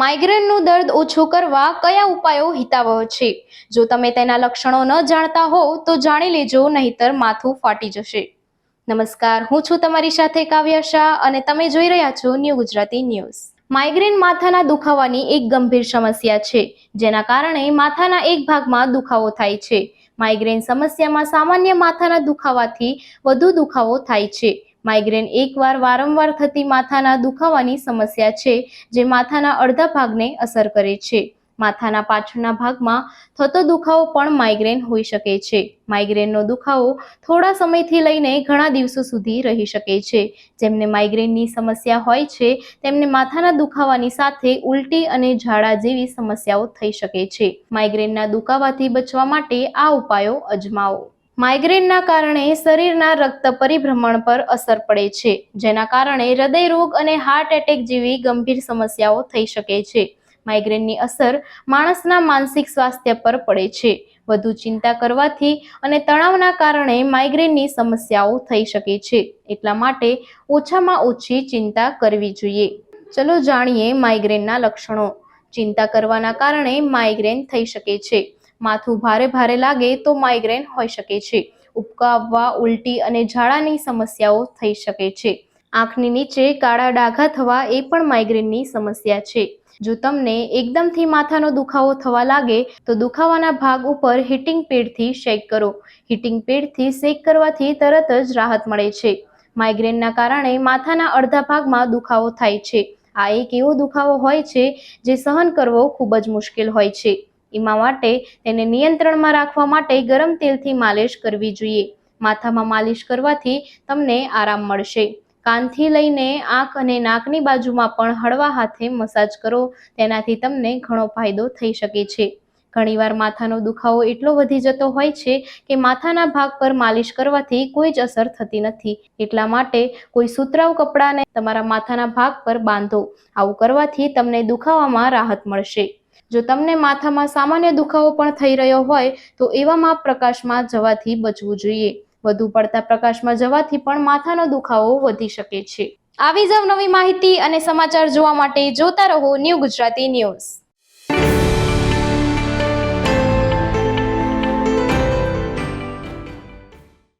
માઇગ્રેનનું દર્દ ઓછું કરવા કયા ઉપાયો હિતાવહ છે? જો તમે તેના લક્ષણો ન જાણતા હો, તો જાણી લેજો, નહીતર માથું ફાટી જશે. નમસ્કાર, હું છું તમારી સાથે કાવ્ય શાહ અને તમે જોઈ રહ્યા છો ન્યૂ ગુજરાતી ન્યૂઝ માઇગ્રેન માથાના દુખાવાની એક ગંભીર સમસ્યા છે, જેના કારણે માથાના એક ભાગમાં દુખાવો થાય છે. માઇગ્રેન સમસ્યામાં સામાન્ય માથાના દુખાવાથી વધુ દુખાવો થાય છે. માઇગ્રેન એકવાર વારંવાર થતી માથાના દુખાવાની સમસ્યા છે, જે માથાના અડધા ભાગને અસર કરે છે. માથાના પાછળના ભાગમાં થતો દુખાવો પણ માઇગ્રેન હોઈ શકે છે. માઇગ્રેનનો દુખાવો થોડા સમયથી લઈને ઘણા દિવસો સુધી રહી શકે છે. જેમને માઇગ્રેનની સમસ્યા હોય છે, તેમને માથાના દુખાવાની સાથે ઉલટી અને ઝાડા જેવી સમસ્યાઓ થઈ શકે છે. માઇગ્રેનના દુખાવાથી બચવા માટે આ ઉપાયો અજમાવો. માઇગ્રેનના કારણે શરીરના રક્ત પરિભ્રમણ પર અસર પડે છે, જેના કારણે હૃદય રોગ અને હાર્ટ એટેક જેવી ગંભીર સમસ્યાઓ થઈ શકે છે. માઇગ્રેનની અસર માણસના માનસિક સ્વાસ્થ્ય પર પડે છે. વધુ ચિંતા કરવાથી અને તણાવના કારણે માઇગ્રેનની સમસ્યાઓ થઈ શકે છે. એટલા માટે ઓછામાં ઓછી ચિંતા કરવી જોઈએ. ચલો જાણીએ માઇગ્રેનના લક્ષણો. ચિંતા કરવાના કારણે માઇગ્રેન થઈ શકે છે. માથું ભારે ભારે લાગે તો માઇગ્રેન હોઈ શકે છે. ઉબકાવવા, ઉલટી અને ઝાડાની સમસ્યાઓ થઈ શકે છે. આંખની નીચે કાળા ડાઘા થવા એ પણ માઇગ્રેનની સમસ્યા છે. જો તમને એકદમથી માથાનો દુખાવો થવા લાગે, તો દુખાવાના ભાગ ઉપર હીટિંગ પેડથી શેક કરો. હીટિંગ પેડથી શેક કરવાથી તરત જ રાહત મળે છે. માઇગ્રેનના કારણે માથાના અડધા ભાગમાં દુખાવો થાય છે. આ એક એવો દુખાવો હોય છે, જે સહન કરવો ખૂબ જ મુશ્કેલ હોય છે. એમાં માટે તેને નિયંત્રણમાં રાખવા માટે ગરમ તેલથી માલિશ કરવી જોઈએ. માથામાં માલિશ કરવાથી તમને આરામ મળશે. કાનથી લઈને આંખ અને નાકની બાજુમાં પણ હળવા હાથે મસાજ કરો. તેનાથી તમને ઘણો ફાયદો થઈ શકે છે. ઘણીવાર માથાનો દુખાવો એટલો વધી જતો હોય છે કે માથાના ભાગ પર માલિશ કરવાથી કોઈ જ અસર થતી નથી. એટલા માટે કોઈ સુતરાઉ કપડાને તમારા માથાના ભાગ પર બાંધો. આવું કરવાથી તમને દુખાવામાં રાહત મળશે. જો તમને માથામાં સામાન્ય દુખાવો પણ થઈ રહ્યો હોય, તો એવામાં પ્રકાશમાં જવાથી બચવું જોઈએ. વધુ પડતા પ્રકાશમાં જવાથી પણ માથાનો દુખાવો વધી શકે છે. આવી જ નવી માહિતી અને સમાચાર જોવા માટે જોતા રહો ન્યૂ ગુજરાતી ન્યૂઝ.